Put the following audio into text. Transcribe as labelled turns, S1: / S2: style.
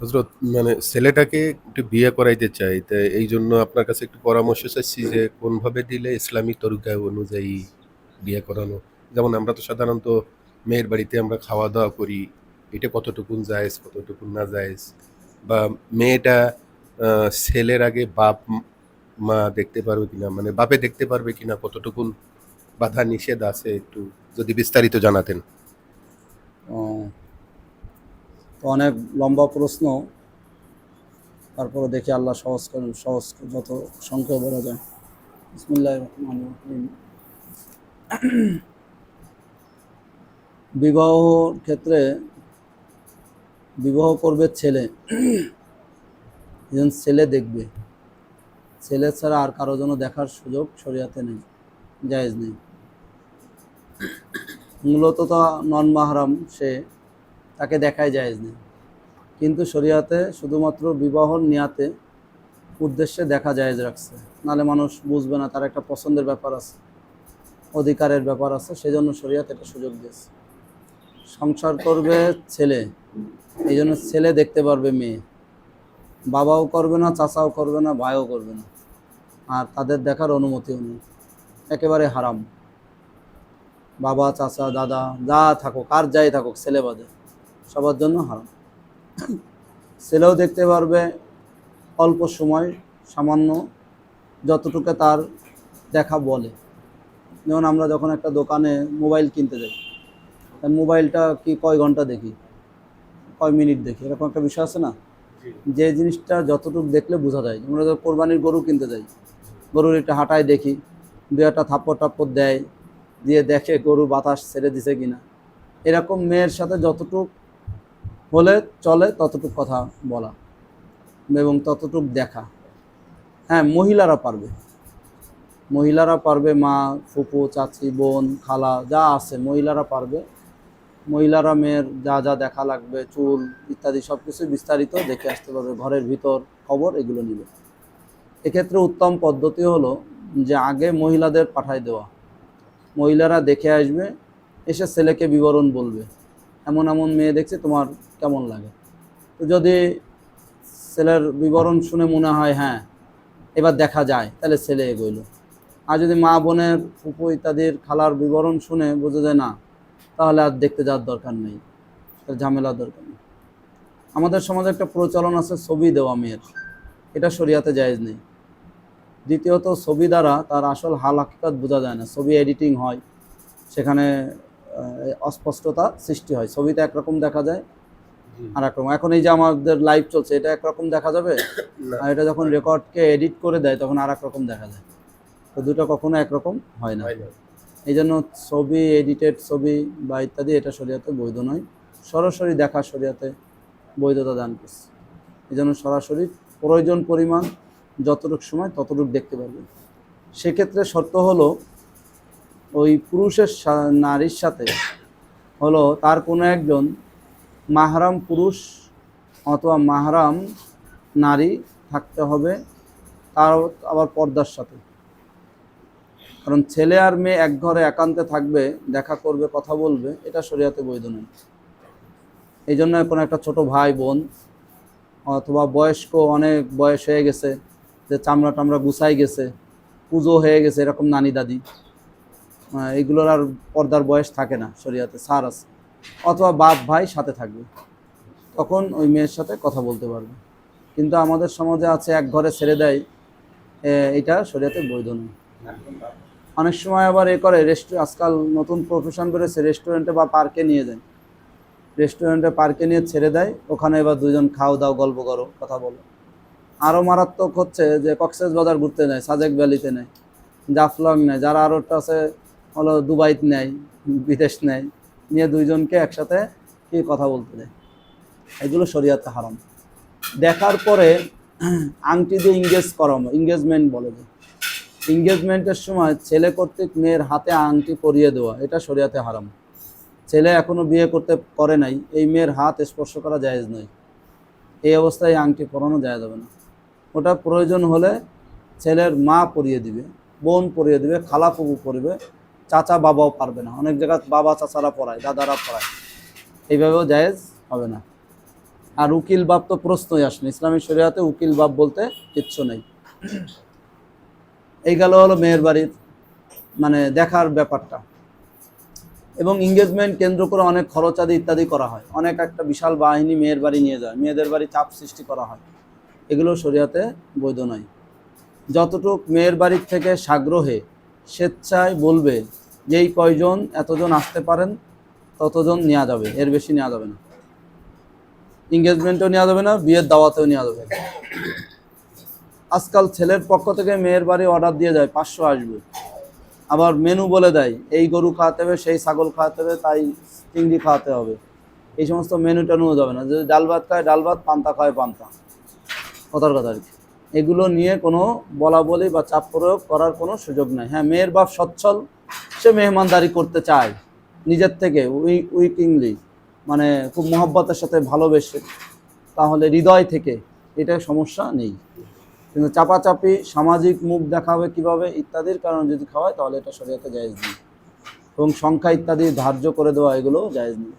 S1: হজরত মানে ছেলেটাকে একটু বিয়ে করাইতে চাই, তা এই জন্য আপনার কাছে একটু পরামর্শ চাচ্ছি যে কোনভাবে দিলে ইসলামী তরিকা অনুযায়ী বিয়ে করানো? যেমন আমরা তো সাধারণত মেয়ের বাড়িতে আমরা খাওয়া দাওয়া করি, এটা কতটুকুন জায়েজ, কতটুকুন না জায়েজ? বা মেয়েটা ছেলের আগে বাপ, মা দেখতে পারবে কিনা? মানে বাপে দেখতে পারবে কিনা? কতটুকুন বাধা নিষেধ আছে একটু যদি বিস্তারিত জানাতেন?
S2: তো অনেক লম্বা প্রশ্ন। তারপরে দেখি আল্লাহ সহজ করেন সহজ যত সংখ্যা বলা যায়। বিবাহ ক্ষেত্রে বিবাহ করবে ছেলে। একজন ছেলে দেখবে। ছেলে ছাড়া আর কারও জন্য দেখার সুযোগ শরিয়াতে নেই, জায়েজ নেই। মূলত তো নন মাহরাম সে তাকে দেখাই জায়েজ নেই কিন্তু শরিয়াতে শুধুমাত্র বিবাহর নিয়াতে উদ্দেশ্যে দেখা জায়েজ রাখছে। নালে মানুষ বুঝবে না, তার একটা পছন্দের ব্যাপার আছে, অধিকারের ব্যাপার আছে সেই জন্য শরিয়াত এটা সুযোগ দিয়েছে। সংসার করবে ছেলে, এই জন্য ছেলে দেখতে পারবে মেয়ে। বাবাও করবে না, চাচাও করবে না, ভাইও করবে না। আর তাদের দেখার অনুমতিও নেই। একেবারে হারাম। বাবা, চাচা, দাদা, যা থাকুক, আর যাই থাকুক, ছেলে বাদে। সবার জন্য হারাম। ছেলেও দেখতে পারবে অল্প সময় সামান্য যতটুকু তার দেখা বলে। যেমন আমরা যখন একটা দোকানে মোবাইল কিনতে যাই মোবাইলটা কি কয় ঘণ্টা দেখি? কয় মিনিট দেখি? এরকম একটা বিষয় আছে না? যে জিনিসটা যতটুকু দেখলে বোঝা যায়। আমরা যখন কোরবানির গরু কিনতে যাই গরুর একটা হাঁটায় দেখি দু একটা থাপ্পড় টাপ্পড় দেয় দিয়ে দেখে গরু বাতাস ছেড়ে দিছে কিনা। এরকম মেয়ের সাথে যতটুক হলে চলে, ততটুক কথা বলা এবং ততটুক দেখা। হ্যাঁ মহিলারা পারবে। মহিলারা পারবে, মা, ফুপু, চাচি, বোন, খালা, যা আছে, মহিলারা পারবে। মহিলারা, মেয়ের যা যা দেখা লাগবে, চুল ইত্যাদি সব কিছু বিস্তারিত দেখে আসতে পারবে, ঘরের ভিতর খবর এগুলো নিবে। এক্ষেত্রে উত্তম পদ্ধতি হলো যে, আগে মহিলাদের পাঠায় দেওয়া। মহিলারা দেখে আসবে, এসে ছেলেকে বিবরণ বলবে। এমন এমন মেয়ে দেখছে, তোমার কেমন লাগে? তো যদি ছেলের বিবরণ শুনে মনে হয় হ্যাঁ এবার দেখা যায়, তাহলে ছেলে এগোইল। আর যদি মা বোনের ফুপু ইত্যাদির খালার বিবরণ শুনে বোঝা যায়, না, তাহলে আর দেখতে যাওয়ার দরকার নেই তার ঝামেলার দরকার নেই। আমাদের সমাজে একটা প্রচলন আছে, ছবি দেওয়া মেয়ের। এটা শরিয়াতে জায়েজ নেই। দ্বিতীয়ত, ছবি দ্বারা তার আসল হাল, হাকিকত বোঝা যায় না। ছবি এডিটিং হয়, সেখানে অস্পষ্টতা সৃষ্টি হয়। ছবিতে একরকম দেখা যায় আর একরকম এখন এই যে আমাদের লাইভ চলছে এটা একরকম দেখা যাবে? আর এটা যখন রেকর্ডকে এডিট করে দেয় তখন আর রকম দেখা যায়। তো দুটো কখনো একরকম হয় না। এই জন্য ছবি এডিটেড ছবি বা ইত্যাদি এটা শরিয়াতে বৈধ নয়। সরাসরি দেখা শরিয়াতে বৈধতা দান করছে। এই জন্য সরাসরি প্রয়োজন পরিমাণ যতটুক সময় ততটুক দেখতে পারবে সেক্ষেত্রে শর্ত হলো ওই পুরুষের নারীর সাথে হলো তার কোনো একজন মাহরাম পুরুষ অথবা মাহরাম নারী থাকতে হবে তার আবার পর্দার সাথে। কারণ ছেলে আর মেয়ে এক ঘরে একান্তে থাকবে, দেখা করবে, কথা বলবে, এটা শরিয়াতে বৈধ নয়। এই জন্য কোনো একটা ছোট ভাই, বোন অথবা বয়স্ক, অনেক বয়স হয়ে গেছে, যে চামড়া টামড়া গুছাই গেছে, পুজো হয়ে গেছে, এরকম নানি দাদি এগুলোর আর পর্দার বয়স থাকে না শরিয়াতে সার আছে। অথবা বাপ ভাই সাথে থাকবে। তখন ওই মেয়ের সাথে কথা বলতে পারবে। কিন্তু আমাদের সমাজে আছে, এক ঘরে ছেড়ে দেয় এটা শরিয়াতে বৈধ নয়। অনেক সময় আবার এ করে, রেস্টু, আজকাল নতুন প্রফেশন করেছে রেস্টুরেন্টে বা পার্কে নিয়ে যায়। রেস্টুরেন্টে পার্কে নিয়ে ছেড়ে দেয়, ওখানে এবার দুজন খাও দাও, গল্প করো, কথা বলো। আরও মারাত্মক হচ্ছে যে কক্সেস বাজার ঘুরতে নেয় সাজেক ভ্যালিতে নেয় জাফলং নেয়, যারা আরও আছে হলো দুবাইতে নেয় বিদেশ নেয় নিয়ে দুইজনকে একসাথে কি কথা বলতে দেয়। এগুলো শরিয়াতে হারাম। দেখার পরে আংটি দিয়ে ইংগেজ করানো ইংগেজমেন্ট বলে যে। এঙ্গেজমেন্টের সময় ছেলে কর্তৃক মেয়ের হাতে আংটি পরিয়ে দেওয়া, এটা শরিয়াতে হারাম। ছেলে এখনও বিয়ে করতে করে নাই, এই মেয়ের হাত স্পর্শ করা জায়েজ নয়। এই অবস্থায় আংটি পরানো যায় যাবে না। ওটা প্রয়োজন হলে ছেলের মা পরিয়ে দিবে, বোন পরিয়ে দিবে খালা পরিবে চাচা বাবাও পারবে না। অনেক জায়গায় বাবা চাচারা পড়ায়, দাদারা পড়ায়। এইভাবেও জায়েজ হবে না। আর উকিল বাপ তো প্রশ্নই আসেনি। ইসলামী শরিয়াতে উকিল বাপ বলতে কিচ্ছু নেই। এই গেল হলো মেয়ের বাড়ির মানে দেখার ব্যাপারটা। এবং এঙ্গেজমেন্ট কেন্দ্র করে অনেক খরচাদি ইত্যাদি করা হয়। অনেক একটা বিশাল বাহিনী মেয়ের বাড়ি নিয়ে যায়। মেয়েদের বাড়ি চাপ সৃষ্টি করা হয়। এগুলো শরিয়াতে বৈধ নয়। যতটুক মেয়ের বাড়ির থেকে সাগ্রহে স্বেচ্ছায় বলবে যে এই কয়জন, এতজন আসতে পারেন, ততজন নেওয়া যাবে, এর বেশি নেওয়া যাবে না। এঙ্গেজমেন্টও নেওয়া যাবে না, বিয়ের দাওয়াতেও নেওয়া যাবে না। আজকাল ছেলের পক্ষ থেকে মেয়ের বাড়ি অর্ডার দিয়ে যায় পাঁচশো আসবে। আবার মেনু বলে দেয়, এই গরু খাওয়াতে হবে, সেই ছাগল খাওয়াতে হবে, তাই চিংড়ি খাওয়াতে হবে। এই সমস্ত মেনু টেনুও যাবে না। যদি ডাল ভাত খায়, ডাল ভাত, পান্তা খায়, পান্তা। কথার কথা আর কি। এগুলো নিয়ে কোনো বলা বলি বা চাপ প্রয়োগ করার কোনো সুযোগ নাই। হ্যাঁ মেয়ের বাপ সচ্ছল, সে মেহমানদারি করতে চায় নিজের থেকে, উই, উইকিংলি মানে খুব মহব্বতের সাথে ভালোবেসে, তাহলে হৃদয় থেকে এটা সমস্যা নেই। কিন্তু চাপাচাপি, সামাজিক মুখ দেখাবে কীভাবে ইত্যাদির কারণে যদি খাওয়ায়, তাহলে এটা শরীয়তে জায়েজ নেই। এবং সংখ্যা ইত্যাদি ধার্য করে দেওয়া এগুলো জায়েজ নেই।